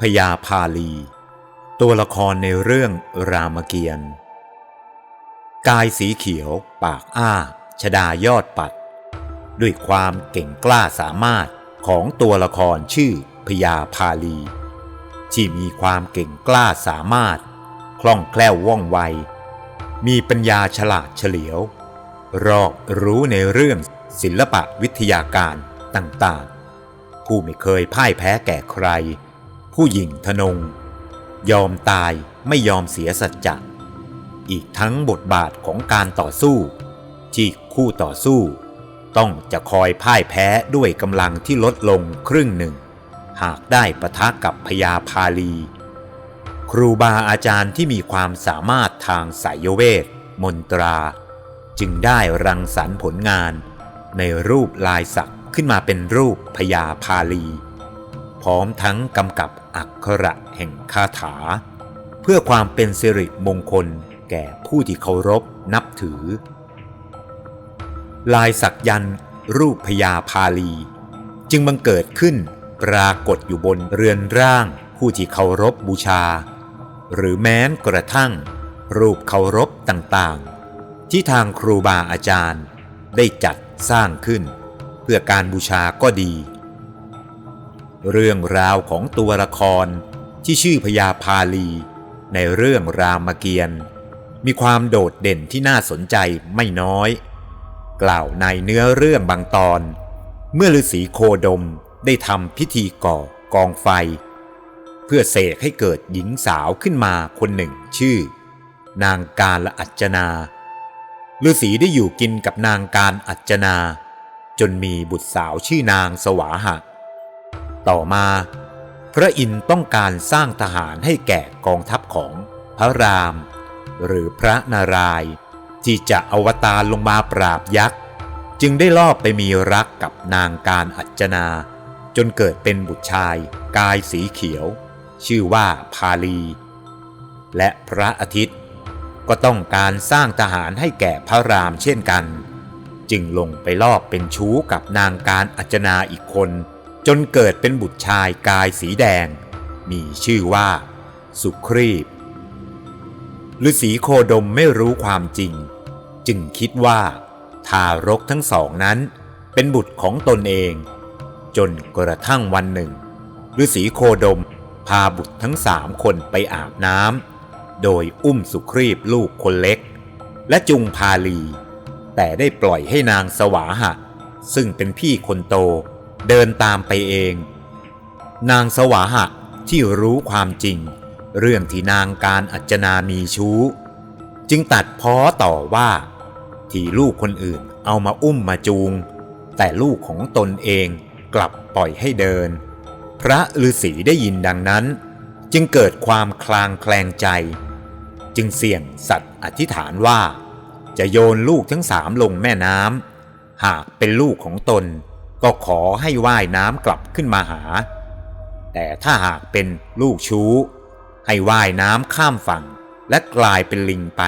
พญาพาลี ตัวละครในเรื่องรามเกียรติ์กายสีเขียว ปากอ้า ชดายอดปัด ด้วยความเก่งกล้าสามารถของตัวละครชื่อพญาพาลี ที่มีความเก่งกล้าสามารถ คล่องแคล่วว่องไว มีปัญญาฉลาดเฉลียว รอบรู้ในเรื่องศิลปะวิทยาการต่างๆ ผู้ไม่เคยพ่ายแพ้แก่ใคร ผู้หญิงทนง ยอมตายไม่ยอมเสียสัจจะอีกทั้งบทบาทของการต่อสู้ ที่คู่ต่อสู้ ต้องจะคอยพ่ายแพ้ด้วยกำลังที่ลดลงครึ่งหนึ่ง หากได้ปะทะกับพญาพาลี ครูบาอาจารย์ที่มีความสามารถทางสายเวท มนตรา จึงได้รังสรรค์ผลงาน ในรูปลายสักขึ้นมาเป็นรูปพญาพาลี พร้อมทั้งกำกับ อักขระแห่งคาถา เพื่อความเป็นสิริมงคลแก่ผู้ที่เคารพนับถือ ลายสักยันรูปพญาพาลี จึงบังเกิดขึ้นปรากฏอยู่บนเรือนร่างผู้ที่เคารพบูชา หรือแม้นกระทั่ง รูปเคารพต่างๆ ที่ทางครูบาอาจารย์ได้จัดสร้างขึ้น เพื่อการบูชาก็ดี เรื่องราวของตัวละครที่ชื่อพญาพาลี ในเรื่องรามเกียรติ์มีความโดดเด่นที่น่าสนใจไม่น้อย กล่าวในเนื้อเรื่องบางตอน เมื่อฤาษีโคดมได้ทำพิธีก่อกองไฟ เพื่อเสกให้เกิดหญิงสาวขึ้นมาคนหนึ่งชื่อ นางการละอัจนาฤาษีได้อยู่กินกับนางการอัจจนา จนมีบุตรสาวชื่อนางสวาหะ ต่อมา พระอินทร์ต้องการสร้างทหารให้แก่กองทัพของพระราม หรือพระนารายณ์ที่จะอวตารลงมาปราบยักษ์ จึงได้ลอบไปมีรักกับนางการอัจนา จนเกิดเป็นบุตรชาย กายสีเขียว ชื่อว่าพาลี และพระอาทิตย์ ก็ต้องการสร้างทหารให้แก่พระรามเช่นกัน จึงลงไปลอบเป็นชู้กับนางการอัจนาอีกคน จนเกิดเป็นบุตรชายกายสีแดง มีชื่อว่า สุครีบฤาษีโคดมไม่รู้ความจริง จึงคิดว่า ทารกทั้งสองนั้น เป็นบุตรของตนเอง จนกระทั่งวันหนึ่งฤาษีโคดมพาบุตรทั้งสามคนไปอาบน้ำโดยอุ้มสุครีบลูกคนเล็ก และจุงพาลี แต่ได้ปล่อยให้นางสวาหะ ซึ่งเป็นพี่คนโต เดินตามไปเอง นางสวาหะที่รู้ความจริง เรื่องที่นางการอัจจนามีชู้ จึงตัดพ้อต่อว่า ที่ลูกคนอื่นเอามาอุ้มมาจูง แต่ลูกของตนเองกลับปล่อยให้เดิน พระฤาษีได้ยินดังนั้น จึงเกิดความคลางแคลงใจ จึงเสี่ยงสัตว์อธิษฐานว่า จะโยนลูกทั้งสามลงแม่น้ำหากเป็นลูกของตน ก็ขอให้ว่ายน้ำกลับขึ้นมาหา แต่ถ้าหากเป็นลูกชู้ ให้ว่ายน้ำข้ามฝั่งและกลายเป็นลิงไป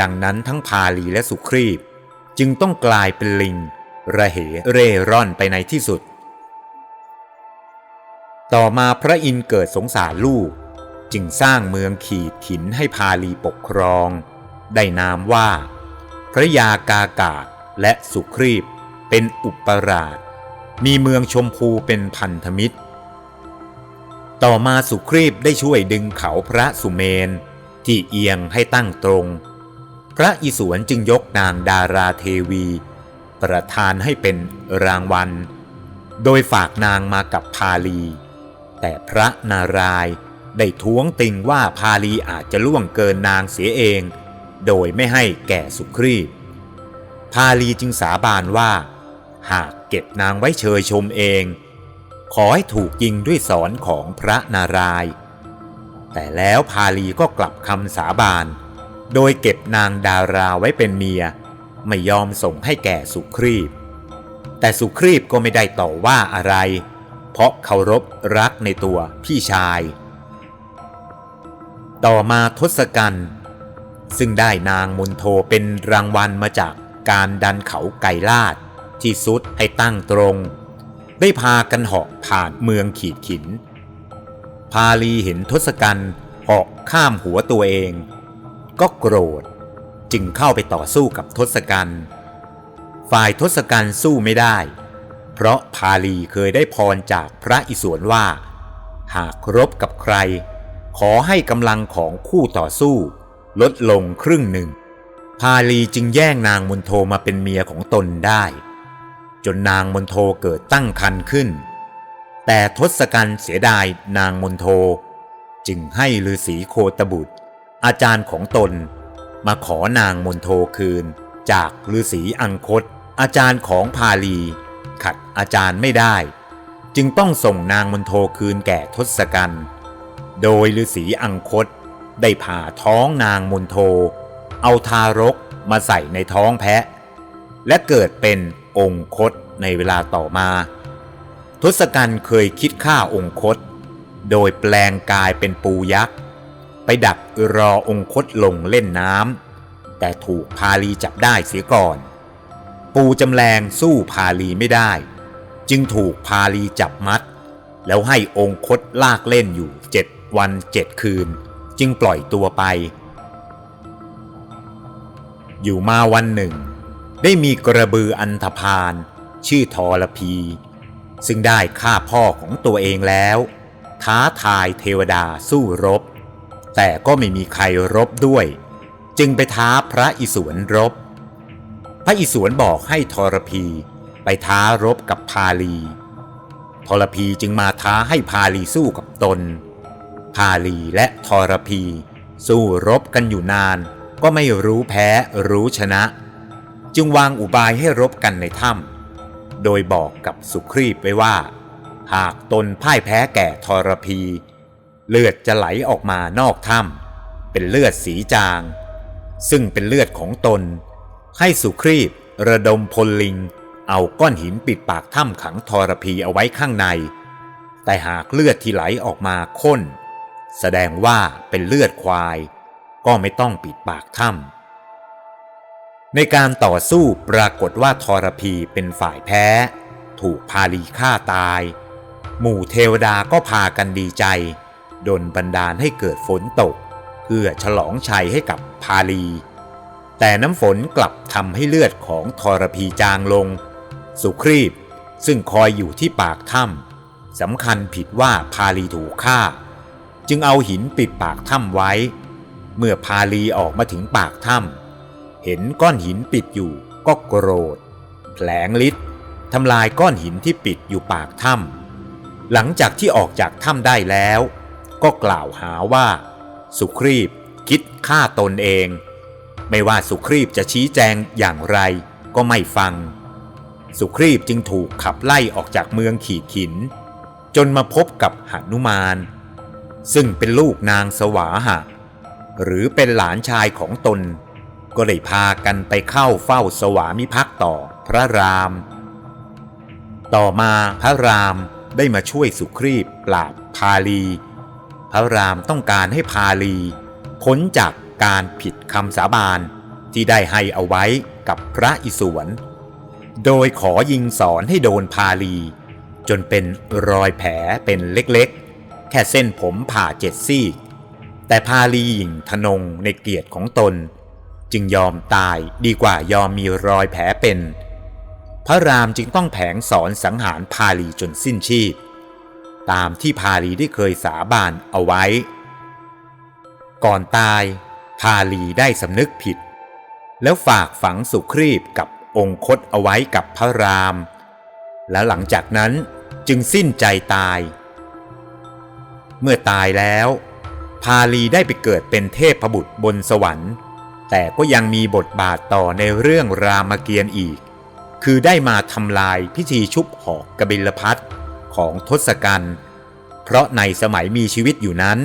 ดังนั้นทั้งพาลีและสุครีบจึงต้องกลายเป็นลิง ระเหเร่ร่อนไปในที่สุด ต่อมาพระอินทร์เกิดสงสารลูก จึงสร้างเมืองขีดขินให้พาลีปกครอง ได้นามว่า พระยากากาศและสุครีบ เป็นอุปราช มีเมืองชมพูเป็นพันธมิตร ต่อมาสุครีบได้ช่วยดึงเขาพระสุเมน ที่เอียงให้ตั้งตรง พระอิศวรจึงยกนางดาราเทวี ประทานให้เป็นรางวัล โดยฝากนางมากับพาลี แต่พระนารายได้ท้วงติงว่าพาลีอาจจะล่วงเกินนางเสียเอง โดยไม่ให้แก่สุครีบพาลีจึงสาบานว่า หากเก็บนางไว้เชยชมเอง ขอให้ถูกยิงด้วยสอนของพระนารายณ์แต่แล้วพาลีก็กลับคำสาบาน โดยเก็บนางดาราไว้เป็นเมีย ไม่ยอมส่งให้แก่สุครีบ แต่สุครีบก็ไม่ได้ต่อว่าอะไร เพราะเคารพรักในตัวพี่ชาย ต่อมาทศกัณฐ์ซึ่งได้นางมนโทเป็นรางวัลมาจากการดันเขาไก่ลาด ที่สุดให้ตั้งตรง ได้พากันเหาะผ่านเมืองขีดขิน พาลีเห็นทศกัณฐ์เหาะข้ามหัวตัวเอง ก็โกรธจึงเข้าไปต่อสู้กับทศกัณฐ์ฝ่ายทศกัณฐ์สู้ไม่ได้ เพราะพาลีเคยได้พรจากพระอิศวรว่า หากรบกับใคร ขอให้กำลังของคู่ต่อสู้ ลดลงครึ่งหนึ่ง พาลีจึงแย่งนางมนโทมาเป็นเมียของตนได้ จนนางมนโทเกิดตั้งครรภ์ขึ้น แต่ทศกัณฐ์เสียดายนางมนโท จึงให้ฤาษีโคตบุตร อาจารย์ของตน มาขอนางมนโทคืน จากฤาษีอังคต อาจารย์ของพาลี ขัดอาจารย์ไม่ได้ จึงต้องส่งนางมนโทคืนแก่ทศกัณฐ์โดยฤาษีอังคตได้ผ่าท้องนางมนโท เอาทารกมาใส่ในท้องแพะ และเกิดเป็น องคตในเวลาต่อมา ทศกัณฐ์เคยคิดฆ่าองคต โดยแปลงกายเป็นปูยักษ์ ไปดักรอองคตลงเล่นน้ำแต่ถูกพาลีจับได้เสียก่อน ปูจำแรงสู้พาลีไม่ได้ จึงถูกพาลีจับมัด แล้วให้องคตลากเล่นอยู่เจ็ดวันเจ็ดคืน จึงปล่อยตัวไป อยู่มาวันหนึ่ง ได้มีกระบืออันธพาลชื่อทอรพี ซึ่งได้ฆ่าพ่อของตัวเองแล้ว ท้าทายเทวดาสู้รบ แต่ก็ไม่มีใครรบด้วย จึงไปท้าพระอิศวรรบ พระอิศวรบอกให้ทรพีไปท้ารบกับพาลีทรพีจึงมาท้าให้พาลีสู้กับตน พาลีและทรพี สู้รบกันอยู่นาน ก็ไม่รู้แพ้รู้ชนะ จึงวางอุบายให้รบกันในถ้ำโดยบอกกับสุครีปไว้ว่า หากตนพ่ายแพ้แก่ทรพี เลือดจะไหลออกมานอกถ้ำเป็นเลือดสีจาง ซึ่งเป็นเลือดของตน ให้สุครีประดมพลลิง เอาก้อนหินปิดปากถ้ำขังทรพีเอาไว้ข้างใน แต่หากเลือดที่ไหลออกมาข้น แสดงว่าเป็นเลือดควาย ก็ไม่ต้องปิดปากถ้ำ ในการต่อสู้ปรากฏว่าทรพีเป็นฝ่ายแพ้ ถูกพาลีฆ่าตาย หมู่เทวดาก็พากันดีใจ ดนบันดาลให้เกิดฝนตก เพื่อฉลองชัยให้กับพาลี แต่น้ำฝนกลับทำให้เลือดของทรพีจางลง สุครีบซึ่งคอยอยู่ที่ปากถ้ำสำคัญผิดว่าพาลีถูกฆ่า จึงเอาหินปิดปากถ้ำไว้ เมื่อพาลีออกมาถึงปากถ้ำ เห็นก้อนหินปิดอยู่ก็โกรธ แผลงฤทธิ์ทำลายก้อนหินที่ปิดอยู่ปากถ้ำหลังจากที่ออกจากถ้ำได้แล้ว ก็กล่าวหาว่า สุครีบคิดฆ่าตนเอง ไม่ว่าสุครีบจะชี้แจงอย่างไรก็ไม่ฟัง สุครีบจึงถูกขับไล่ออกจากเมืองขีดขิน จนมาพบกับหนุมาน ซึ่งเป็นลูกนางสวาหะ หรือเป็นหลานชายของตน ก็ได้พากันไปเข้าเฝ้าสวามิภักดิ์ต่อพระราม ต่อมาพระรามได้มาช่วยสุครีบปราบพาลี พระรามต้องการให้พาลีพ้นจากการผิดคำสาบานที่ได้ให้เอาไว้กับพระอิศวร โดยขอยิงสอนให้โดนพาลี จนเป็นรอยแผลเป็นเล็กๆ แค่เส้นผมผ่าเจ็ดซี่ แต่พาลีหญิงทนงในเกียรติของตน จึงยอมตายดีกว่ายอมมีรอยแผลเป็น พระรามจึงต้องแผงสอนสังหารพาลีจนสิ้นชีพ ตามที่พาลีได้เคยสาบานเอาไว้ ก่อนตายพาลีได้สำนึกผิด แล้วฝากฝังสุครีบกับองคตเอาไว้กับพระราม และหลังจากนั้นจึงสิ้นใจตาย เมื่อตายแล้ว พาลีได้ไปเกิดเป็นเทพบุตรบนสวรรค์ แต่ก็ยังมีบทบาทต่อในเรื่องรามเกียรติ์อีก คือได้มาทำลายพิธีชุบหอกกบิลพัทของทศกัณฐ์เพราะในสมัยมีชีวิตอยู่นั้น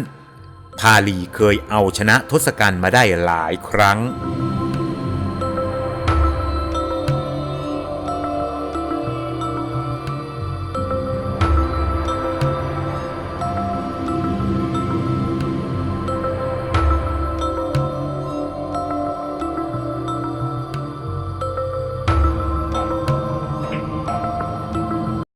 พาลีเคยเอาชนะทศกัณฐ์มาได้หลายครั้ง